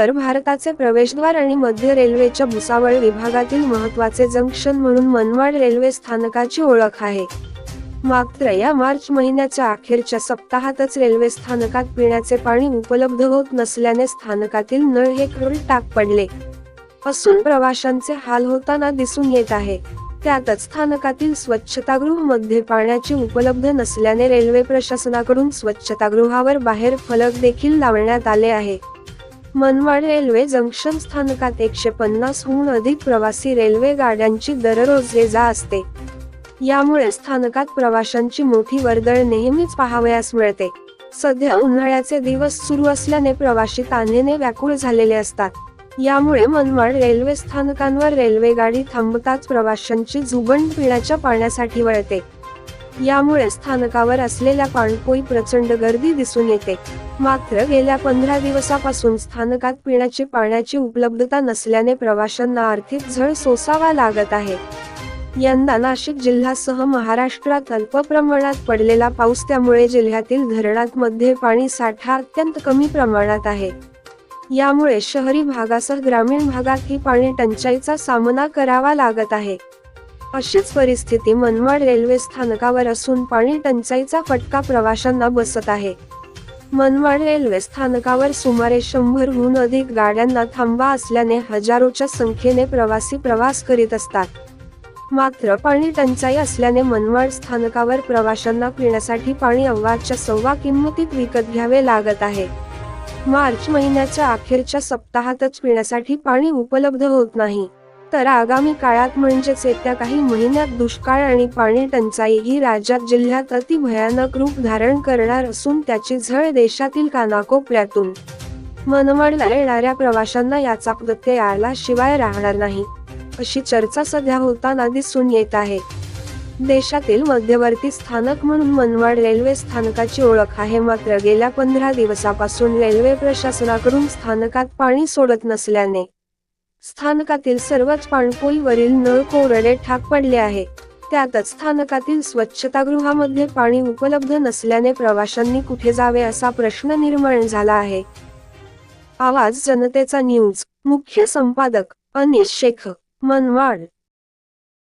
उत्तर भारताचे प्रवेशद्वार आणि मध्य रेल्वेच्या भुसावळ विभागातील महत्त्वाचे जंक्शन म्हणून मनमाड रेल्वे स्थानकाची ओळख आहे. मात्र या मार्च महिन्याच्या अखेरच्या सप्ताहातच रेल्वे स्थानकात पिण्याचे पाणी उपलब्ध होत नसल्याने स्थानकातील नळ हे खडून टाक पडले. असून प्रवाशांचे हाल होताना दिसून येत आहे. त्यातच स्थानकातील स्वच्छतागृहमध्ये पाण्याची उपलब्ध नसल्याने रेल्वे प्रशासनाकडून स्वच्छतागृहावर बाहेर फलक देखील लावण्यात आले आहे. मनमाड रेल्वे जंक्शन स्थानकात एकशे पन्नासहून अधिक प्रवासी रेल्वे गाड्यांची दररोज ये जा असते. यामुळे स्थानकात प्रवाशांची मोठी वर्दळ नेहमीच पाहावयास मिळते. सध्या उन्हाळ्याचे दिवस सुरू असल्याने प्रवाशी तान्हेने व्याकुळ झालेले असतात. यामुळे मनमाड रेल्वे स्थानकांवर रेल्वे गाडी थांबताच प्रवाशांची झुबंड पिण्याच्या पाण्यासाठी वळते. यामुळे स्थानकावर असलेल्या पाणपोई प्रचंड गर्दी दिसून येते. मात्र गेल्या पंधरा दिवसापासून स्थानकात पिण्याची पाण्याची उपलब्धता नसल्याने प्रवाशांना आर्थिक झळ सोसावा लागत आहे. यंदा नाशिक जिल्ह्यासह महाराष्ट्रात अल्प प्रमाणात पडलेला पाऊस त्यामुळे जिल्ह्यातील धरणांमध्ये पाणी साठा अत्यंत कमी प्रमाणात आहे. यामुळे शहरी भागासह ग्रामीण भागातही पाणी टंचाईचा सामना करावा लागत आहे. अशीच परिस्थिती मनमाड रेल्वे स्थानकावर असून पाणी टंचाईचा फटका प्रवाशांना बसत आहे. मनमाड रेल्वे स्थानकावर सुमारे शंभरहून अधिक गाड्यांना थांबा असल्याने हजारोच्या संख्येने प्रवासी प्रवास करीत असतात. मात्र पाणी टंचाई असल्याने मनमाड स्थानकावर प्रवाशांना पिण्यासाठी पाणी अव्वाच्या सव्वा किंमतीत विकत घ्यावे लागत आहे. मार्च महिन्याच्या अखेरच्या सप्ताहातच पिण्यासाठी पाणी उपलब्ध होत नाही. तर आगामी काळात म्हणजेच येत्या काही महिन्यात दुष्काळ आणि पाणी टंचाई ही राज्यात जिल्ह्यात अति भयानक रूप धारण करणार असून त्याची झळ देशातील कानाकोपऱ्यातून मनमाडला येणाऱ्या प्रवाशांना याचा प्रत्यय आल्याशिवाय राहणार नाही. अशी चर्चा सध्या होताना दिसून येत आहे. देशातील मध्यवर्ती स्थानक म्हणून मनमाड रेल्वे स्थानकाची ओळख आहे मात्र गेल्या पंधरा दिवसापासून रेल्वे प्रशासनाकडून स्थानकात पाणी सोडत नसल्याने स्थानकातील सर्वच पाणपोईवरील नळ कोरडे ठाक पडले आहे. त्यातच स्थानकातील स्वच्छतागृहामध्ये पाणी उपलब्ध नसल्याने प्रवाशांनी कुठे जावे असा प्रश्न निर्माण झाला आहे. आवाज जनतेचा न्यूज. मुख्य संपादक अनिश शेख मनवाड.